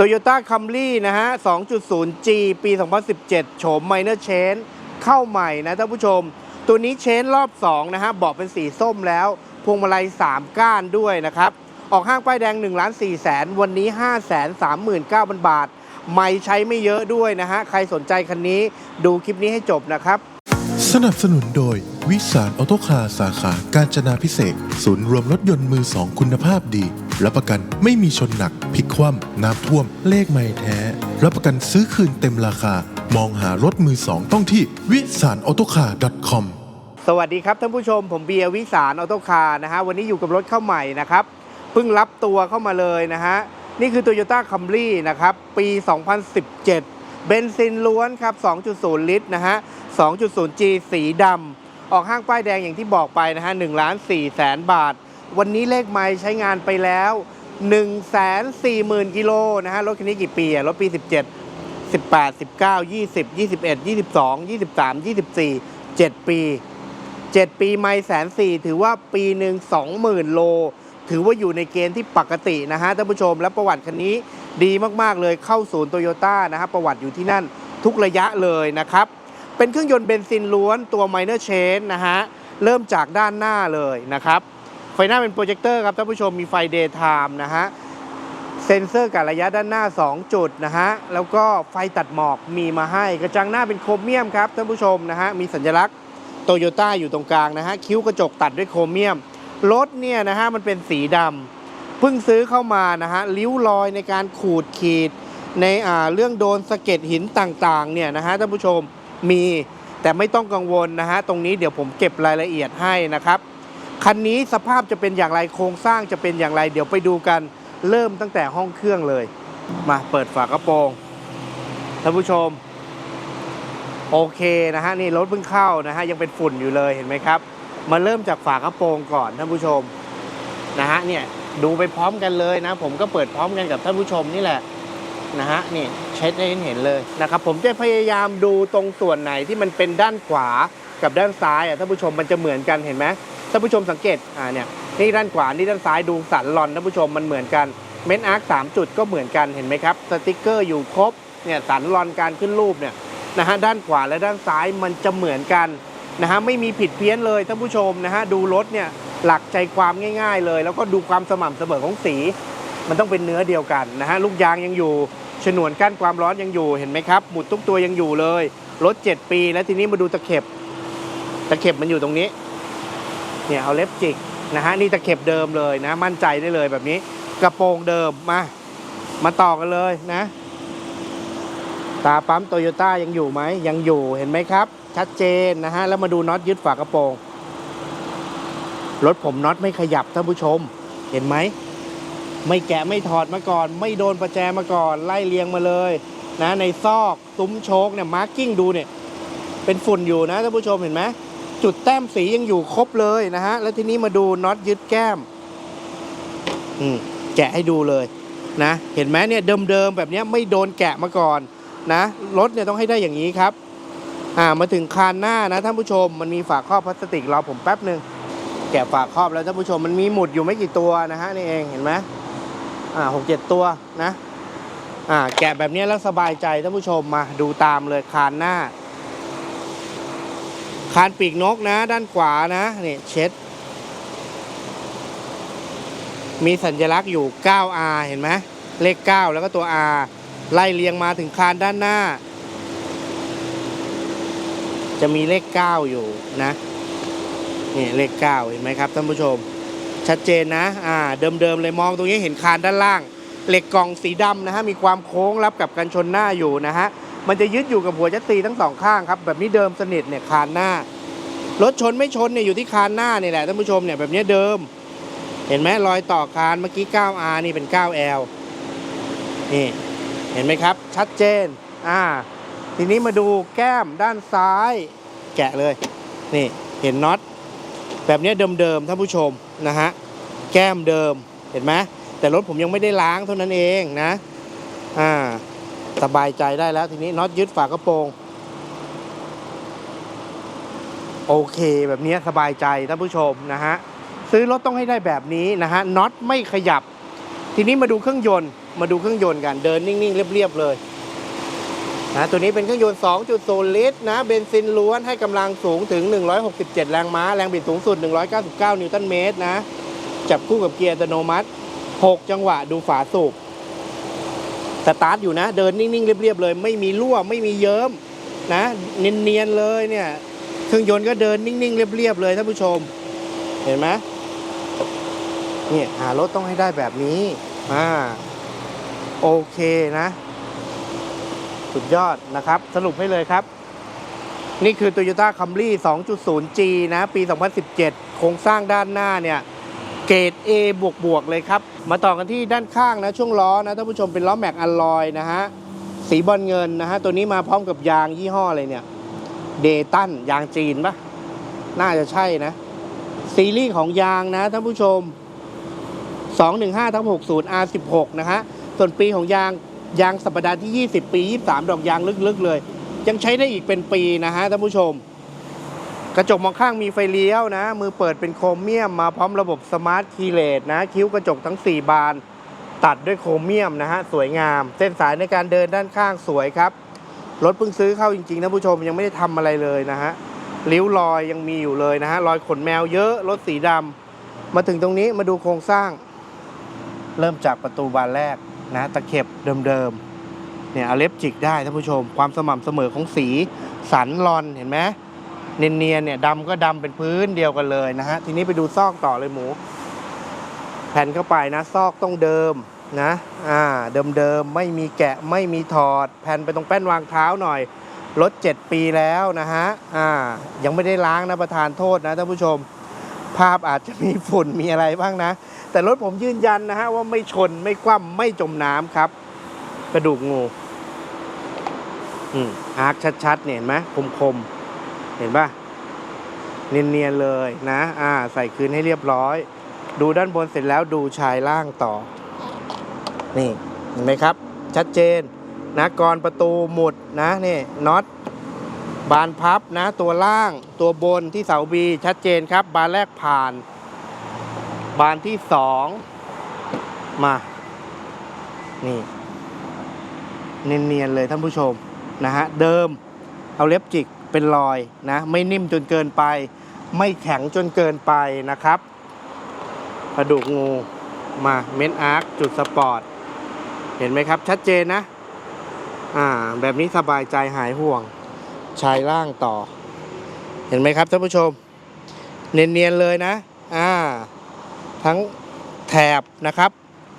Toyota Camry นะฮะ 2.0G ปี 2017 โฉม Minor Change เข้าใหม่นะท่านผู้ชม ตัวนี้เชนรอบ 2 นะฮะบาะเป็นสีส้มแล้ว พวงมาลัย 3 ก้านด้วยนะครับ ออกห้างป้ายแดง1ล้าน4แสน วันนี้ 5 3 9 0 0 0 บาท ไม่ใช้ไม่เยอะด้วยนะฮะ ใครสนใจคันนี้ดูคลิปนี้ให้จบนะครับ สนับสนุนโดย วิสารออโตคาสาขา การจนาพิเศษ ศูนย์รวมรถยนต์มือสองคุณภาพดี รับประกันไม่มีชนหนักพลิกคว่ำน้ำท่วม เลขไม่แท้ รับประกันซื้อคืนเต็มราคา มองหารถมือสองต้องที่วิสารออโตคาร์ .com สวัสดีครับท่านผู้ชมผมเบียร์วิสารออโตคาร์นะฮะวันนี้อยู่กับรถเข้าใหม่นะครับเพิ่งรับตัวเข้ามาเลยนะฮะนี่คือ Toyota Camry นะครับปี 2017 เบนซินล้วนครับ 2.0 ลิตรนะฮะ 2.0G สีดำออกห้างป้ายแดงอย่างที่บอกไปนะฮะ1ล้าน4แสนบาท วันนี้เลขไม้ใช้งานไปแล้ว 1 4 0 0 0 0 กิโลนะฮะ รถคันนี้กี่ปีอะรถปี 17 18 19 20 21 22 23 24 7 ปี 7 ปีไม่แสนสี่ถือว่าปีหนึ่ง20,000 โล ถือว่าอยู่ในเกณฑ์ที่ปกตินะฮะท่านผู้ชมและประวัติคันนี้ดีมาก ๆ เลยเข้าศูนย์โตโยต้านะฮะประวัติอยู่ที่นั่นทุกระยะเลยนะครับ เป็นเครื่องยนต์เบนซินล้วนตัว minor change นะฮะ เริ่มจากด้านหน้าเลยนะครับ ไฟหน้าเป็นโปรเจคเตอร์ครับท่านผู้ชมมีไฟ daytime นะฮะเซ็นเซอร์การระยะด้านหน้า 2 จุดนะฮะแล้วก็ไฟตัดหมอกมีมาให้กระจังหน้าเป็นโครเมียมครับท่านผู้ชมนะฮะมีสัญลักษณ์โตโยต้าอยู่ตรงกลางนะฮะคิ้วกระจกตัดด้วยโครเมียมรถเนี่ยนะฮะมันเป็นสีดำเพิ่งซื้อเข้ามานะฮะริ้วรอยในการขูดขีด ในอ่าเรื่องโดนสะเก็ดหินต่างๆเนี่ยนะฮะท่านผู้ชมมีแต่ไม่ต้องกังวลนะฮะตรงนี้เดี๋ยวผมเก็บรายละเอียดให้นะครับ คันนี้สภาพจะเป็นอย่างไรโครงสร้างจะเป็นอย่างไร เดี๋ยวไปดูกันเริ่มตั้งแต่ห้องเครื่องเลย มาเปิดฝากระโปรงท่านผู้ชม โอเคนะฮะนี่รถเพิ่งเข้านะฮะยังเป็นฝุ่นอยู่เลยเห็นไหมครับ มาเริ่มจากฝากระโปรงก่อนท่านผู้ชมนะฮะเนี่ยดูไปพร้อมกันเลยนะ ผมก็เปิดพร้อมกันกับท่านผู้ชมนี่แหละนะฮะนี่เช็ดให้เห็นเลยนะครับ ผมจะพยายามดูตรงส่วนไหนที่มันเป็นด้านขวากับด้านซ้ายอะท่านผู้ชมมันจะเหมือนกันเห็นไหม ท่านผู้ชมสังเกตอ่าเนี่ยนี่ด้านขวานี่ด้านซ้ายดูสันหลอนท่านผู้ชมมันเหมือนกันเม้นอาร์คสามจุดก็เหมือนกันเห็นไหมครับสติกเกอร์อยู่ครบเนี่ยสันหลอนการขึ้นรูปเนี่ยนะฮะด้านขวาและด้านซ้ายมันจะเหมือนกันนะฮะไม่มีผิดเพี้ยนเลยท่านผู้ชมนะฮะดูรถเนี่ยหลักใจความง่าย ๆ เลย แล้วก็ดูความสม่ำเสมอของสี มันต้องเป็นเนื้อเดียวกันนะฮะลูกยางยังอยู่ฉนวนกั้นความร้อนยังอยู่เห็นไหมครับหมุดทุกตัวยังอยู่เลยรถ 7 ปี แล้วทีนี้มาดูตะเข็บตะเข็บมันอยู่ตรงนี้ เนี่ยเอาเล็บจิกนะฮะนี่ตะเข็บเดิมเลยนะ มั่นใจได้เลยแบบนี้ กระโปรงเดิมมา มาต่อกันเลยนะ ตาปั๊มโตโยต้ายังอยู่ไหมยังอยู่เห็นไหมครับ ชัดเจนนะฮะแล้วมาดูน็อตยึดฝากระโปรงรถผมน็อตไม่ขยับท่านผู้ชม เห็นไหมไม่แกะไม่ถอดมาก่อน ไม่โดนประแจมาก่อน ไล่เลียงมาเลยนะในซอก ซุ้มโชคเนี่ยมาร์กิ้งดูเนี่ย เป็นฝุ่นอยู่นะท่านผู้ชมเห็นไหม จุดแต้มสียังอยู่ครบเลยนะฮะ แล้วทีนี้มาดูน็อตยึดแก้ม อืมแกะให้ดูเลยนะ เห็นไหมเนี่ยเดิมๆแบบนี้ไม่โดนแกะมาก่อนนะ รถเนี่ยต้องให้ได้อย่างนี้ครับ อ่ามาถึงคานหน้านะท่านผู้ชม มันมีฝาครอบพลาสติกรอผมแป๊บหนึ่งแกะฝาครอบแล้วท่านผู้ชมมันมีหมุดอยู่ไม่กี่ตัวนะฮะนี่เองเห็นไหมอ่าหกเจ็ดตัวนะ อ่าแกะแบบนี้แล้วสบายใจท่านผู้ชมมาดูตามเลยคานหน้า คานปีกนกนะ ด้านขวานะนี่เช็ด มีสัญลักษณ์อยู่ 9R เห็นไหมเลข 9 แล้วก็ตัว R ไล่เรียงมาถึงคานด้านหน้า จะมีเลข 9 อยู่นะนี่เลข 9 เห็นไหมครับท่านผู้ชม ชัดเจนนะ อ่า เดิมๆเลยมองตรงนี้เห็นคานด้านล่าง เหล็กกล่องสีดำนะฮะ มีความโค้งรับกับกันชนหน้าอยู่นะฮะ มันจะยึดอยู่กับหัวจัตรีทั้งสองข้างครับ แบบนี้เดิมสนิทเนี่ยคานหน้ารถชนไม่ชนเนี่ยอยู่ที่คานหน้านี่แหละท่านผู้ชมเนี่ยแบบนี้เดิม เห็นไหมรอยต่อคานเมื่อกี้ 9R นี่เป็น 9L นี่เห็นไหมครับ ชัดเจนอ่าทีนี้มาดูแก้มด้านซ้าย แกะเลย นี่เห็นน็อตแบบนี้เดิมๆท่านผู้ชมนะฮะแก้มเดิมเห็นไหมแต่รถผมยังไม่ได้ล้างเท่านั้นเองนะอ่า สบายใจได้แล้วทีนี้น็อตยึดฝากระโปรง โอเคแบบนี้สบายใจท่านผู้ชมนะฮะซื้อรถต้องให้ได้แบบนี้นะฮะน็อตไม่ขยับ ทีนี้มาดูเครื่องยนต์ มาดูเครื่องยนต์กันเดินนิ่งๆ เรียบๆเลยนะตัวนี้เป็นเครื่องยนต์ 2.0 ลิตรนะเบนซินล้วนให้กำลังสูงถึง 167 แรงม้า แรงบิดสูงสุด 199 นิวตันเมตรนะ จับคู่กับเกียร์อัตโนมัติ 6 จังหวะดูฝาสูบ สตาร์ทอยู่นะ เดินนิ่งๆ เรียบๆเลย ไม่มีรั่วไม่มีเยิ้มนะเนียนๆเลยเนี่ยเครื่องยนต์ก็เดินนิ่งๆ เรียบๆเลยท่านผู้ชม เห็นไหมเนี่ยหารถต้องให้ได้แบบนี้อ่าโอเคนะ สุดยอดนะครับ สรุปให้เลยครับ นี่คือ Toyota Camry 2.0G นะ ปี 2017 โครงสร้างด้านหน้าเนี่ย เกรด A บวกบวกเลยครับ มาต่อกันที่ด้านข้างนะช่วงล้อนะท่านผู้ชมเป็นล้อแม็กอลลอยนะฮะสีบอลเงินนะฮะตัวนี้มาพร้อมกับยางยี่ห้ออะไรเนี่ยเดตันยางจีนปะน่าจะใช่นะ ซีรีส์ของยางนะท่านผู้ชม 215ทั้ง60 R16 นะฮะส่วนปีของยางยางสัปดาห์ที่ 20 ปี 23 ดอกยางลึกๆเลย ยังใช้ได้อีกเป็นปีนะฮะท่านผู้ชม กระจกมองข้างมีไฟเลี้ยวนะ มือเปิดเป็นโครเมียมมาพร้อมระบบสมาร์ทคีเลสนะ คิ้วกระจกทั้ง 4 บาน ตัดด้วยโครเมียมนะฮะ สวยงาม เส้นสายในการเดินด้านข้างสวยครับ รถเพิ่งซื้อเข้าจริงๆท่านผู้ชมยังไม่ได้ทำอะไรเลยนะฮะริ้วรอยยังมีอยู่เลยนะฮะ รอยขนแมวเยอะ รถสีดำมาถึงตรงนี้มาดูโครงสร้าง เริ่มจากประตูบานแรกนะ ตะเข็บเดิมๆเนี่ยเอาเล็บจิกได้ท่านผู้ชม ความสม่ำเสมอของสีสันรอนเห็นไหม เนียนๆเนี่ยดำก็ดำเป็นพื้นเดียวกันเลยนะฮะ ทีนี้ไปดูซอกต่อเลยหมู แผ่นเข้าไปนะ ซอกต้องเดิมนะ อ่า เดิมๆ ไม่มีแกะไม่มีถอด แผ่นไปตรงแป้นวางเท้าหน่อย รถ 7 ปีแล้วนะฮะ อ่า ยังไม่ได้ล้างนะประธานโทษนะท่านผู้ชม ภาพอาจจะมีฝุ่นมีอะไรบ้างนะ แต่รถผมยืนยันนะฮะว่าไม่ชนไม่คว่ำไม่จมน้ำครับ กระดูกงู อืมอาร์คชัดๆเนี่ยเห็นไหมคมๆ เห็นปะเนียนๆเลยนะ อ่า ใส่คืนให้เรียบร้อย ดูด้านบนเสร็จแล้วดูชายล่างต่อ นี่เห็นไหมครับ ชัดเจนนะกรอนประตูหมุดนะนี่น็อตบานพับนะ ตัวล่างตัวบนที่เสาบีชัดเจนครับ บานแรกผ่าน บานที่สองมา นี่เนียนๆเลยท่านผู้ชมนะฮะเดิมเอาเล็บจิก เป็นรอยนะไม่นิ่มจนเกินไป ไม่แข็งจนเกินไปนะครับกระดูกงูมาเมนอาร์คจุดสปอร์ต เห็นไหมครับชัดเจนนะ อ่า แบบนี้สบายใจหายห่วง ชายล่างต่อ เห็นไหมครับท่านผู้ชม เนียนๆเลยนะ อ่า ทั้งแถบนะครับ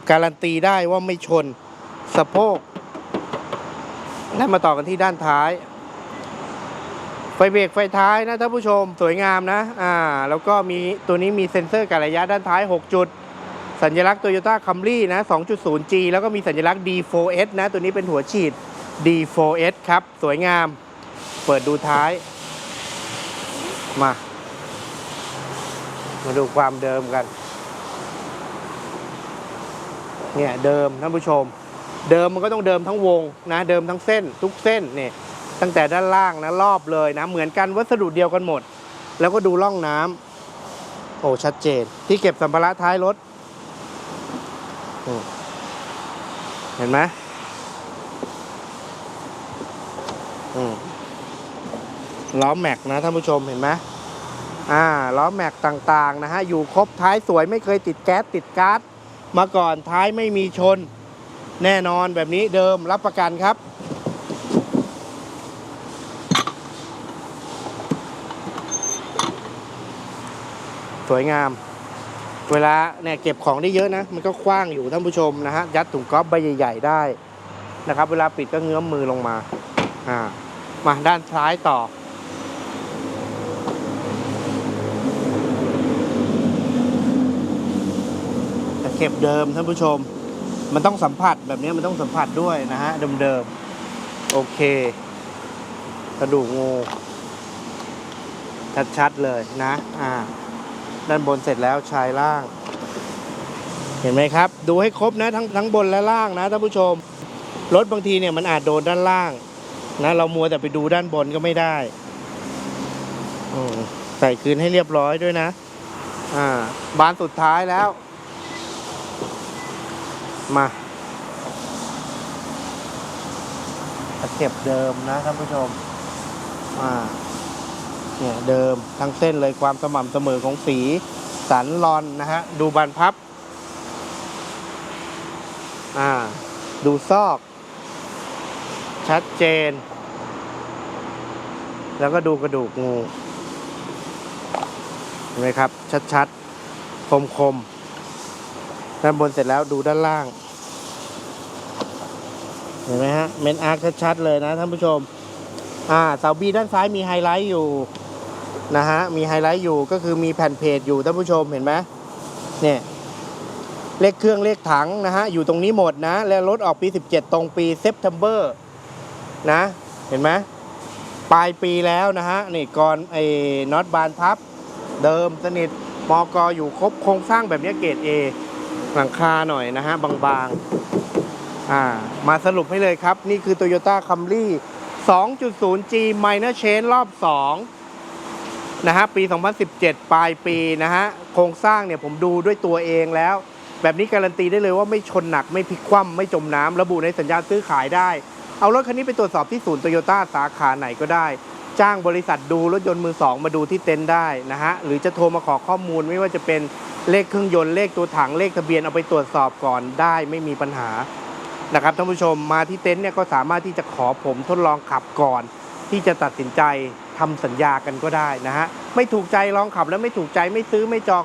การันตีได้ว่าไม่ชนสะโพกและมาต่อกันที่ด้านท้าย ไฟเบรกไฟท้ายนะท่านผู้ชมสวยงามนะอ่าแล้วก็มีตัวนี้มีเซ็นเซอร์การระยะด้านท้าย 6 จุด สัญลักษณ์ Toyota Camry นะ 2.0G แล้วก็มีสัญลักษณ์ D4S นะ ตัวนี้เป็นหัวฉีด D4S ครับ สวยงาม เปิดดูท้าย มา มาดูความเดิมกัน เนี่ย เดิมท่านผู้ชม เดิมมันก็ต้องเดิมทั้งวงนะ เดิมทั้งเส้นทุกเส้นเนี่ย ตั้งแต่ด้านล่างนะรอบเลยนะ เหมือนกันวัสดุเดียวกันหมด แล้วก็ดูร่องน้ำโอ้ชัดเจน ที่เก็บสัมภาระท้ายรถเห็นไหมอืมล้อแม็กนะท่านผู้ชมเห็นไหมอ่าล้อแม็กต่างๆนะฮะ อยู่ครบท้ายสวยไม่เคยติดแก๊สติดก๊าซมาก่อนท้ายไม่มีชน แน่นอนแบบนี้เดิมรับประกันครับ สวยงาม เวลาเนี่ยเก็บของได้เยอะนะ มันก็คว้างอยู่ท่านผู้ชมนะฮะ ยัดถุงก๊อฟใบใหญ่ ๆ ได้นะครับ เวลาปิดก็เงื้อมมือลงมา อ่า มาด้านซ้ายต่อตะเข็บเดิมท่านผู้ชม มันต้องสัมผัสแบบนี้มันต้องสัมผัสด้วยนะฮะเดิมๆ โอเค กระดูกงูชัดๆเลยนะ อ่า ด้านบนเสร็จแล้วชายล่าง เห็นไหมครับ ดูให้ครบนะทั้งทั้งบนและล่างนะท่านผู้ชม รถบางทีเนี่ยมันอาจโดนด้านล่างนะเรามัวแต่ไปดูด้านบนก็ไม่ได้ใส่คืนให้เรียบร้อยด้วยนะ อ่า บานสุดท้ายแล้ว มาตะเข็บเดิมนะท่านผู้ชม อ่า เนี่ยเดิมทั้งเส้นเลยความสม่ำเสมอของสีสันรอนนะฮะ ดูบานพับ อ่า ดูซอก ชัดเจน แล้วก็ดูกระดูกงูเห็นไหมครับ ชัดๆ คมๆ ด้านบนเสร็จแล้วดูด้านล่าง เห็นไหมฮะ เมนอาร์คชัดๆ เลยนะท่านผู้ชม อ่าเสาบีด้านซ้ายมีไฮไลท์อยู่ นะฮะ มีไฮไลท์อยู่ก็คือมีแผ่นเพจอยู่ท่านผู้ชมเห็นไหมเนี่ยเลขเครื่องเลขถังนะฮะ อยู่ตรงนี้หมดนะ และรถออกปี 17 ตรงปีเซ p เ e มเบอร์นะ เห็นไหมปลายปีแล้วนะฮะ นี่ก่อนไอ้น็อตบานพับ เดิมสนิทมอกออยู่ครบโครงสร้างแบบนี้เกรด A หลังคาหน่อยนะฮะ บางๆ อ่า มาสรุปให้เลยครับ นี่คือ Toyota Camry 2.0G Minor Change รอบ 2 นะฮะปี 2017 ปลายปีนะฮะโครงสร้างเนี่ยผมดูด้วยตัวเองแล้ว แบบนี้การันตีได้เลยว่าไม่ชนหนักไม่พลิกคว่ำไม่จมน้ำระบุในสัญญาซื้อขายได้ เอารถคันนี้ไปตรวจสอบที่ศูนย์โตโยต้าสาขาไหนก็ได้ จ้างบริษัทดูรถยนต์มือสองมาดูที่เต็นท์ได้นะฮะหรือจะโทรมาขอข้อมูลไม่ว่าจะเป็นเลขเครื่องยนต์เลขตัวถังเลขทะเบียนเอาไปตรวจสอบก่อนได้ไม่มีปัญหานะครับท่านผู้ชมมาที่เต็นท์เนี่ยก็สามารถที่จะขอผมทดลองขับก่อน ที่จะตัดสินใจ ทำสัญญากันก็ได้นะฮะไม่ถูกใจลองขับแล้วไม่ถูกใจไม่ซื้อไม่จอง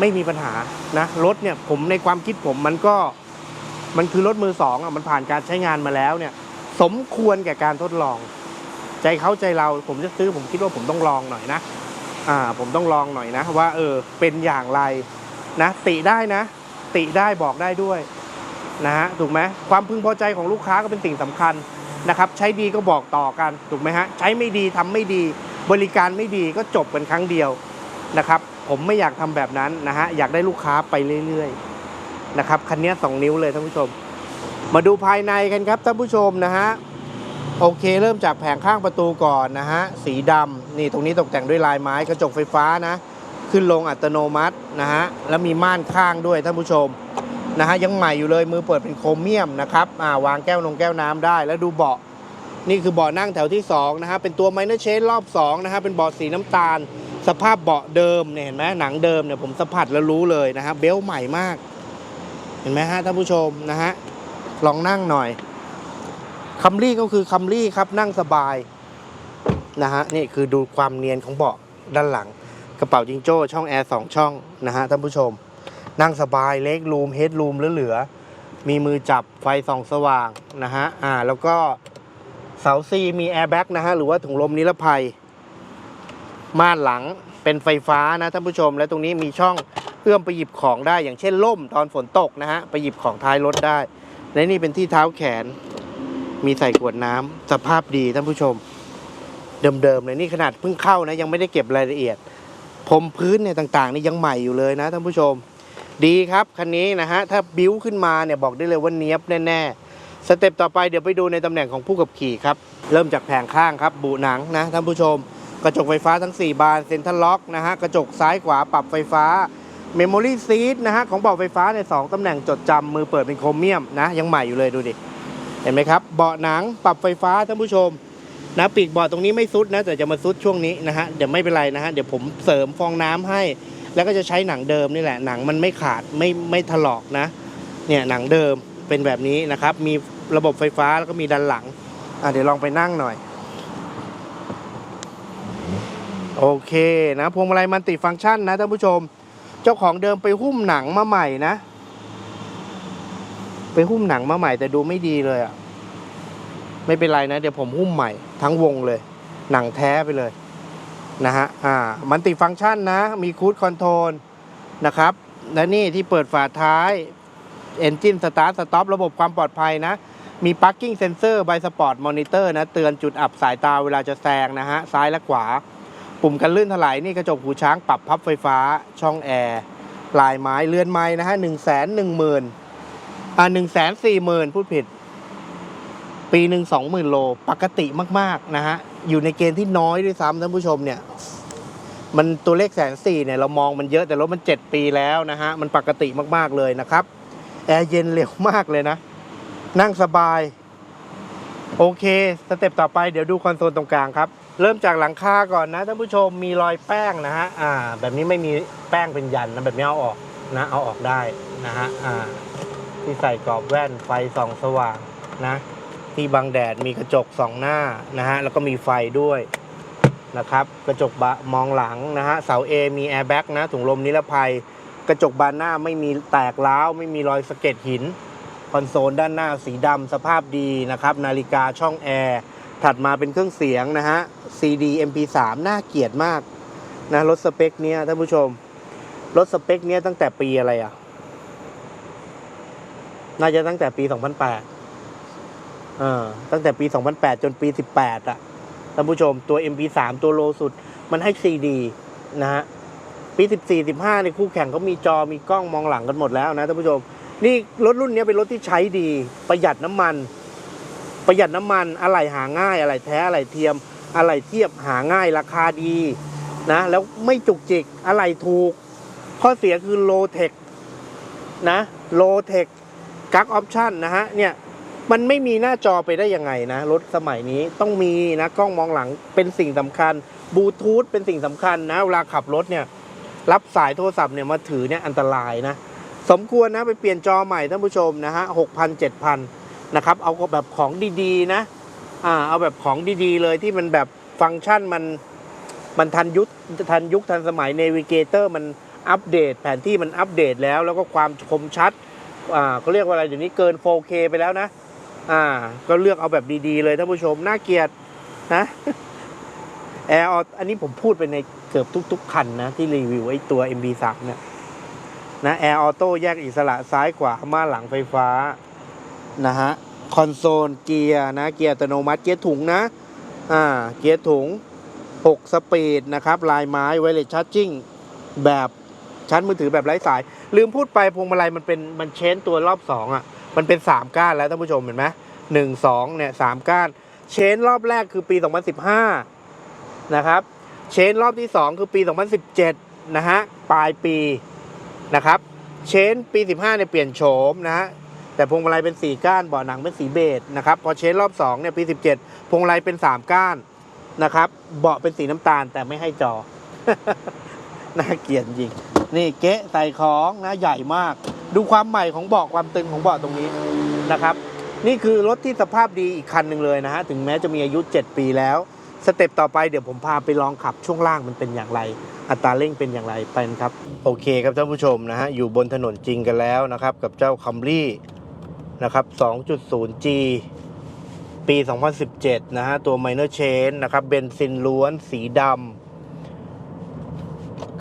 ไม่มีปัญหานะรถเนี่ยผมในความคิดผมมันก็มันคือรถมือสองอะมันผ่านการใช้งานมาแล้วเนี่ย สมควรแก่การทดลอง ใจเขาใจเราผมจะซื้อผมคิดว่าผมต้องลองหน่อยนะ อ่า ผมต้องลองหน่อยนะ ว่า เออ เป็นอย่างไรนะ ติได้นะ ติได้บอกได้ด้วย นะฮะถูกไหมความพึงพอใจของลูกค้าก็เป็นสิ่งสำคัญ นะครับใช้ดีก็บอกต่อกันถูกไหมฮะใช้ไม่ดีทำไม่ดี บริการไม่ดีก็จบกันครั้งเดียวนะครับ ผมไม่อยากทำแบบนั้นนะฮะอยากได้ลูกค้าไปเรื่อยๆนะครับคันนี้สองนิ้วเลยท่านผู้ชม มาดูภายในกันครับท่านผู้ชมนะฮะโอเค เริ่มจากแผงข้างประตูก่อนนะฮะสีดำนี่ตรงนี้ตกแต่งด้วยลายไม้กระจกไฟฟ้านะ ขึ้นลงอัตโนมัตินะฮะแล้วมีม่านข้างด้วยท่านผู้ชม นะฮะยังใหม่อยู่เลยมือเปิดเป็นโครเมียมนะครับาวางแก้วนงแก้วน้ำได้ แล้วดูเบาะนี่คือเบาะนั่งแถวที่2นะฮะเป็นตัวไมเนอร์เชนรอบ2นะฮะเป็นเบาะสีน้ำตาล สภาพเบาะเดิมเนี่ยเห็นไหมหนังเดิมเนี่ยผมสัมผัสแล้วรู้เลยนะฮะเบลต์ใหม่มาก เห็นไหมฮะท่านผู้ชมนะฮะลองนั่งหน่อยคัมรี่ก็คือคัมรี่ครับนั่งสบายนะฮะนี่คือดูความเนียนของเบาะด้านหลัง กระเป๋าจิงโจ้ช่องแอร์สองช่องนะฮะท่านผู้ชม นั่งสบายเล็กรูมเฮดรูมเหลือๆมีมือจับไฟส่องสว่างนะฮะอ่าแล้วก็เสาซีมีแอร์แบ็กนะฮะหรือว่าถุงลมนิรภัย ม่านหลังเป็นไฟฟ้านะท่านผู้ชม และตรงนี้มีช่องเอื้อมไปหยิบของได้ อย่างเช่นล่มตอนฝนตกนะฮะไปหยิบของท้ายรถได้ และนี่เป็นที่เท้าแขน มีใส่ขวดน้ำสภาพดีท่านผู้ชม เดิมๆเลยนี่ขนาดเพิ่งเข้านะยังไม่ได้เก็บรายละเอียดพรมพื้นเนี่ยต่างๆ นี่ยังใหม่อยู่เลยนะท่านผู้ชม ดีครับคันนี้นะฮะถ้าบิ้วขึ้นมาเนี่ยบอกได้เลยว่าเนี้ยบแน่ๆสเต็ปต่อไปเดี๋ยวไปดูในตำแหน่งของผู้ขับขี่ครับเริ่มจากแผงข้างครับบุหนังนะท่านผู้ชม กระจกไฟฟ้าทั้ง 4 บานเซ็นทรัลล็อกนะฮะกระจกซ้ายขวาปรับไฟฟ้าเมมโมรี่ซีทนะฮะของเบาะไฟฟ้าในสองตำแหน่งจดจำมือเปิดเป็นโครเมียมนะยังใหม่อยู่เลยดูดิเห็นไหมครับเบาะหนังปรับไฟฟ้าท่านผู้ชมนะปีกเบาะตรงนี้ไม่ซุดนะแต่จะมาซุดช่วงนี้นะฮะเดี๋ยวไม่เป็นไรนะฮะเดี๋ยวผมเสริมฟองน้ำให้ แล้วก็จะใช้หนังเดิมนี่แหละหนังมันไม่ขาดไม่ไม่ถลอกนะเนี่ยหนังเดิมเป็นแบบนี้นะครับ มีระบบไฟฟ้าแล้วก็มีด้านหลังอะเดี๋ยวลองไปนั่งหน่อย โอเคนะพวงมาลัยมันติฟังก์ชันนะท่านผู้ชม เจ้าของเดิมไปหุ้มหนังมาใหม่นะ ไปหุ้มหนังมาใหม่แต่ดูไม่ดีเลยอะ่ะไม่เป็นไรนะ เดี๋ยวผมหุ้มใหม่ทั้งวงเลย หนังแท้ไปเลย นะฮะ อ่า มันติฟังก์ชันนะ มีคูดคอนโทรลนะครับ และนี่ที่เปิดฝาท้าย Engine Start Stop ระบบความปลอดภัยนะ มี Parking Sensor by Sport Monitor นะ เตือนจุดอับสายตาเวลาจะแซงนะฮะ ซ้ายและขวา ปุ่มกันลื่นถลายนี่กระจกหูช้างปรับพับไฟฟ้า ช่องแอร์ลายไม้เรือนไม้นะฮะหนึ่งแสนหนึ่งหมื่นอ่าหนึ่งแสนสี่หมื่นพูดผิด ปีหนึ่งสองหมื่นโล ปกติมาก ๆ นะฮะ อยู่ในเกณฑ์ที่น้อยด้วยซ้ำท่านผู้ชมเนี่ย มันตัวเลขแสนสี่เนี่ยเรามองมันเยอะแต่รถมันเจ็ดปีแล้วนะฮะ มันปกติมากๆเลยนะครับ แอร์เย็นเร็วมากเลยนะ นั่งสบาย โอเค สเต็ปต่อไปเดี๋ยวดูคอนโซลตรงกลางครับ เริ่มจากหลังคาก่อนนะท่านผู้ชมมีรอยแป้งนะฮะอ่า แบบนี้ไม่มีแป้งเป็นยันนะแบบนี้เอาออกนะ เอาออกได้นะฮะอ่าที่ใส่กรอบแว่นไฟส่องสว่างนะ ที่บังแดดมีกระจกสองหน้านะฮะแล้วก็มีไฟด้วยนะครับกระจกบะมองหลังนะฮะเสา A มีแอร์แบ็กนะถุงลมนิรภัย กระจกบานหน้าไม่มีแตกร้าวไม่มีรอยสะเก็ดหิน คอนโซลด้านหน้าสีดำสภาพดีนะครับนาฬิกาช่องแอร์ถัดมาเป็นเครื่องเสียงนะฮะ CD MP3 น่าเกลียดมากนะรถสเปคเนี้ยท่านผู้ชม รถสเปคเนี้ยตั้งแต่ปีอะไรอะ น่าจะตั้งแต่ปี 2008 ตั้งแต่ปี 2008 จนปี 18 อะ ท่านผู้ชมตัว MP3 ตัวโลสุด มันให้ CD นะฮะ ปี 14 15ในคู่แข่งเขามีจอมีกล้องมองหลังกันหมดแล้วนะท่านผู้ชม นี่รถรุ่นนี้เป็นรถที่ใช้ดี ประหยัดน้ำมัน ประหยัดน้ำมันอะไหล่หาง่ายอะไหล่แท้อะไหล่เทียมอะไหล่เทียบหาง่ายราคาดีนะ แล้วไม่จุกจิกอะไหล่ถูก ข้อเสียคือโลเทคนะโลเทคกักออปชันนะฮะเนี่ย มันไม่มีหน้าจอไปได้ยังไงนะ รถสมัยนี้ต้องมีนะกล้องมองหลังเป็นสิ่งสำคัญบลูทูธเป็นสิ่งสำคัญนะเวลาขับรถเนี่ย รับสายโทรศัพท์เนี่ยมาถือเนี่ยอันตรายนะ สมควรนะไปเปลี่ยนจอใหม่ท่านผู้ชมนะฮะหกพันเจ็ดพันนะครับ เอาแบบของดีๆนะอ่าเอาแบบของดีๆ เลยที่มันแบบฟังก์ชันมันมันทันยุคทันยุคทันสมัยเนวิเกเตอร์มันอัปเดต แผนที่มันอัปเดตแล้ว แล้วก็ความคมชัดอ่าเขาเรียกว่าอะไรเดี๋ยวนี้เกิน 4K ไปแล้วนะ อ่า ก็เลือกเอาแบบดีๆเลยท่านผู้ชม น่าเกลียดนะแอร์อันนี้ผมพูดไปในเกือบทุก ๆ คันนะ ที่รีวิวไอ้ตัว MB3 เนี่ยนะแอร์ออโต้แยกอิสระซ้ายขวามาหลังไฟฟ้า นะฮะ คอนโซลเกียร์นะ เกียร์อัตโนมัติเกียร์ถุงนะ อ่า เกียร์ถุง 6 สปีดนะครับ ลายไม้ไวเลสชาร์จิ่งแบบชั้นมือถือแบบไร้สาย ลืมพูดไปพวงมาลัยมันเป็นมันเชนตัวรอบ2อะ มันเป็น 3 ก้านแล้วท่านผู้ชมเห็นไหมหนึ่งสองเนี่ยสามก้าน เชนรอบแรกคือปี 2015 นะครับ เชนรอบที่ 2 คือปี 2017 นะฮะ ปลายปีนะครับ เชนปี 15เนี่ยเปลี่ยนโฉมนะฮะ แต่พวงมาลัยเป็น 4 ก้านเบาะหนังเป็นสีเบจนะครับ พอเชนรอบ2เนี่ยปี 17 พวงมาลัยเป็น 3 ก้านนะครับ เบาะเป็นสีน้ำตาลแต่ไม่ให้จอ น่าเกลียดจริง นี่เก๊ะใส่ของนะใหญ่มาก ดูความใหม่ของเบาะความตึงของเบาะตรงนี้นะครับ นี่คือรถที่สภาพดีอีกคันหนึ่งเลยนะฮะถึงแม้จะมีอายุ 7 ปีแล้ว สเต็ปต่อไปเดี๋ยวผมพาไปลองขับช่วงล่างมันเป็นอย่างไร อัตราเร่งเป็นอย่างไรไปครับ โอเคครับท่านผู้ชมนะฮะอยู่บนถนนจริงกันแล้วนะครับ กับเจ้าคัมรี่นะครับ 2.0G ปี 2017 นะฮะ ตัว Minor Change นะครับ เบนซินล้วน สีดำ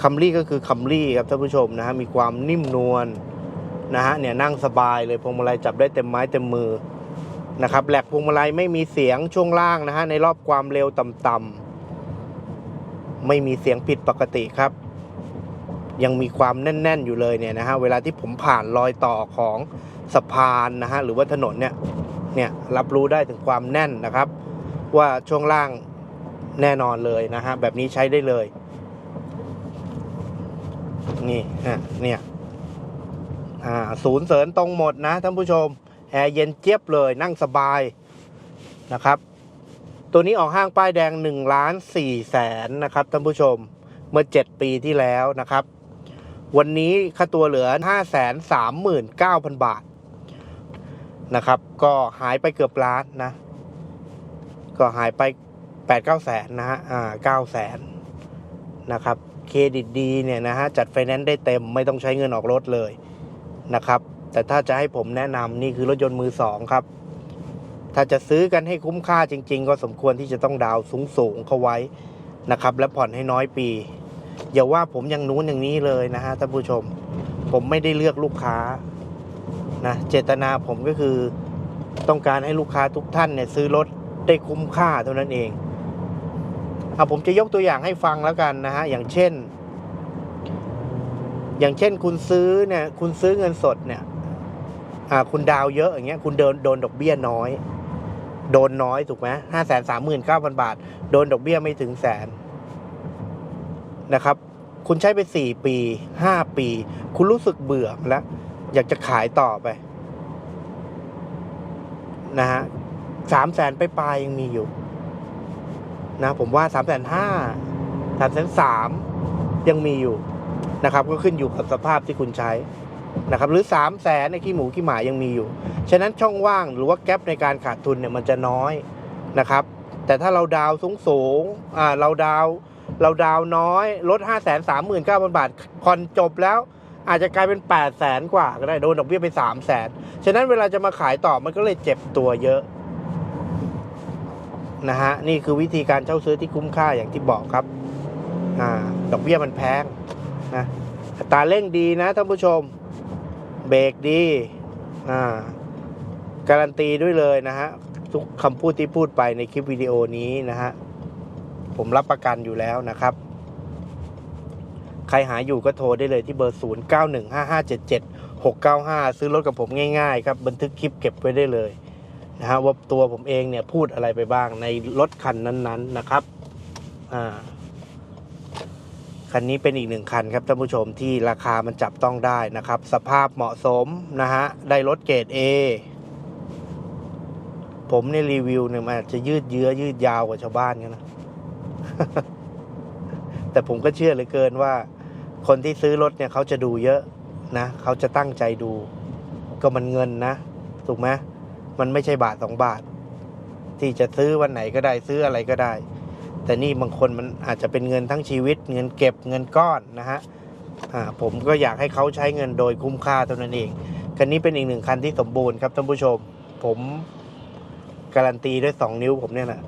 คัมรี่ก็คือคัมรี่ครับท่านผู้ชมนะฮะมีความนิ่มนวลนะฮะเนี่ยนั่งสบายเลยพวงมาลัยจับได้เต็มไม้เต็มมือนะครับแหลกพวงมาลัยไม่มีเสียงช่วงล่างนะฮะในรอบความเร็วต่ำๆไม่มีเสียงผิดปกติครับ ยังมีความแน่น ๆ อยู่เลยเนี่ยนะฮะเวลาที่ผมผ่านรอยต่อของสะพานนะฮะหรือว่าถนนเนี่ยเนี่ยรับรู้ได้ถึงความแน่นนะครับ ว่าช่วงล่างแน่นอนเลยนะฮะแบบนี้ใช้ได้เลย นี่ฮะเนี่ยอ่าศูนย์เสริญตรงหมดนะท่านผู้ชมแอร์เย็นเจี๊ยบเลยนั่งสบายนะครับ ตัวนี้ออกห้างป้ายแดง1ล้าน4แสนนะครับท่านผู้ชมเมื่อ 7 ปีที่แล้วนะครับ วันนี้ค่าตัวเหลือ 5 3 9 0 0 0 บาทนะครับ ก็หายไปเกือบล้านนะ ก็หายไป8 9แสนนะฮะอ่า9แสนนะครับ เครดิตดีเนี่ยนะฮะจัดไฟแนนซ์ได้เต็มไม่ต้องใช้เงินออกรถเลยนะครับ แต่ถ้าจะให้ผมแนะนำนี่คือรถยนต์มือสองครับ ถ้าจะซื้อกันให้คุ้มค่าจริง ๆ ก็สมควรที่จะต้องดาวสูงสูงๆเข้าไว้นะครับ และผ่อนให้น้อยปี อย่าว่าผมอย่างนู้นอย่างนี้เลยนะฮะท่านผู้ชม ผมไม่ได้เลือกลูกค้านะเจตนาผมก็คือต้องการให้ลูกค้าทุกท่านเนี่ยซื้อรถได้คุ้มค่าเท่านั้นเอง เอาผมจะยกตัวอย่างให้ฟังแล้วกันนะฮะ อย่างเช่น อย่างเช่นคุณซื้อเนี่ย คุณซื้อเงินสดเนี่ย อ่า คุณดาวเยอะอย่างเงี้ย คุณโดนโดนดอกเบี้ยน้อย โดนน้อยถูกไหมห้าแสนสามหมื่นเก้าพันบาท โดนดอกเบี้ยไม่ถึงแสนนะครับ คุณใช้ไปสี่ปีห้าปี คุณรู้สึกเบื่อแล้ว อยากจะขายต่อไป นะฮะสามแสนไปปลายยังมีอยู่ นะผมว่าสามแสนห้าสามแสนสามยังมีอยู่นะครับ ก็ขึ้นอยู่กับสภาพที่คุณใช้นะครับ หรือสามแสนในขี้หมูขี้หมายังมีอยู่ ฉะนั้นช่องว่างหรือว่าแกลบในการขาดทุนเนี่ยมันจะน้อยนะครับ แต่ถ้าเราดาวสูงสูงอ่าเราดาวเราดาวน้อยลด 5 3 9 0 0 0 บาทผ่อนจบแล้วอาจจะกลายเป็น 8 0 0แสนกว่าก็ได้โดนดอกเบี้ยไป 3 0 0แสนฉะนั้นเวลาจะมาขายต่อมันก็เลยเจ็บตัวเยอะ นะฮะนี่คือวิธีการเช่าซื้อที่คุ้มค่าอย่างที่บอกครับอ่าดอกเบี้ยมันแพงนะอัตราเร่งดีนะท่านผู้ชม เบรกดีอ่าการันตีด้วยเลยนะฮะทุกคำพูดที่พูดไปในคลิปวิดีโอนี้นะฮะผมรับประกันอยู่แล้วนะครับ ใครหาอยู่ก็โทรได้เลยที่เบอร์ 0 9 1 5 5 7 7 6 9 5 ซื้อรถกับผมง่ายๆครับ บันทึกคลิปเก็บไว้ได้เลย นะฮะว่าตัวผมเองเนี่ยพูดอะไรไปบ้างในรถคันนั้นๆนะครับอ่าคันนี้เป็นอีกหนึ่งคันครับท่านผู้ชมที่ราคามันจับต้องได้นะครับ สภาพเหมาะสมนะฮะได้รถเกรด A ผมในรีวิวเนี่ยมันอาจจะยืดเยื้อยืดยาวกว่าชาวบ้านกันนะ แต่ผมก็เชื่อเหลือเกินว่า คนที่ซื้อรถเนี่ยเขาจะดูเยอะนะเขาจะตั้งใจดู ก็มันเงินนะ ถูกไหม มันไม่ใช่บาทสองบาท ที่จะซื้อวันไหนก็ได้ซื้ออะไรก็ได้ แต่นี่บางคนมันอาจจะเป็นเงินทั้งชีวิต เงินเก็บเงินก้อนนะฮะผมก็อยากให้เขาใช้เงินโดยคุ้มค่าเท่านั้นเอง คันนี้เป็นอีกหนึ่งคันที่สมบูรณ์ครับท่านผู้ชม ผมการันตีด้วย 2 นิ้วผมเนี่ยแหละ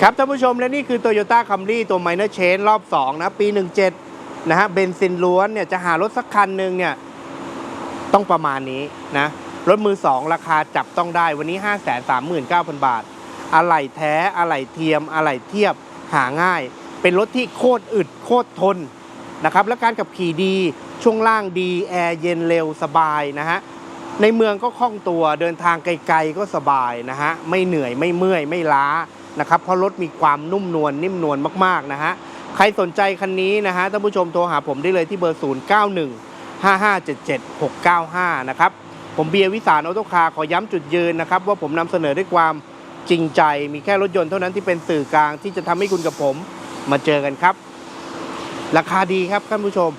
ครับท่านผู้ชมและนี่คือ Toyota Camry ตัว Minor Change รอบ 2 นะ ปี 17 นะฮะเบนซินล้วนเนี่ยจะหารถสักคันหนึ่งเนี่ย ต้องประมาณนี้นะ รถมือ 2 ราคาจับต้องได้วันนี้ 539,000 บาท อะไหล่แท้อะไหล่เทียมอะไหล่เทียบหาง่าย เป็นรถที่โคตรอึดโคตรทนนะครับและการขับขี่ดีช่วงล่างดี แอร์เย็นเร็วสบายนะฮะในเมืองก็คล่องตัวเดินทางไกลๆก็สบายนะฮะไม่เหนื่อยไม่เมื่อยไม่ล้านะครับเพราะรถมีความนุ่มนวลนิ่มนวลมากๆนะฮะใครสนใจคันนี้นะฮะท่านผู้ชมโทรหาผมได้เลยที่เบอร์ 0 9 1 5 5 7 7 6 9 5 นะครับ ผมเบียร์วิสานออโตคาร์ขอย้ำจุดยืนนะครับ ว่าผมนำเสนอด้วยความจริงใจ มีแค่รถยนต์เท่านั้นที่เป็นสื่อกลางที่จะทำให้คุณกับผมมาเจอกันครับ ราคาดีครับท่านผู้ชม